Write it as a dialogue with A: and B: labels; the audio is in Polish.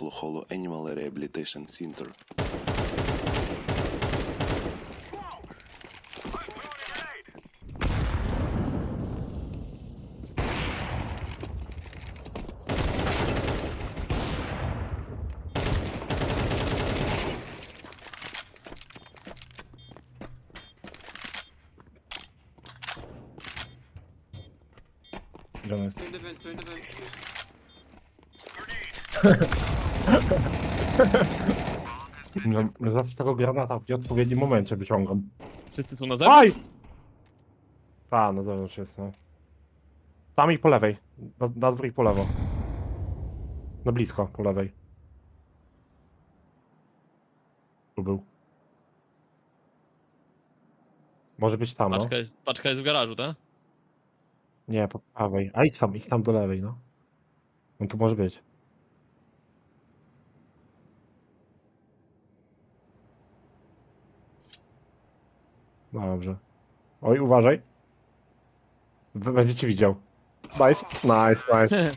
A: Holo Animal Rehabilitation Center.
B: Grenade. In
C: No, no zawsze tego granata w odpowiednim momencie wyciągam.
D: Wszyscy są na zewnątrz?
C: Aj! Ta, na zewnątrz jest, no. Tam i po lewej. Na, na dwór i po lewo. No blisko, po lewej. Tu był. Może być tam, no.
D: Paczka jest, paczka jest w garażu, tak?
C: Nie, po prawej. A idź tam, idź tam do lewej, no. On tu może być. Dobrze. Oj, uważaj. B- Będzie ci widział. Nice, nice, nice.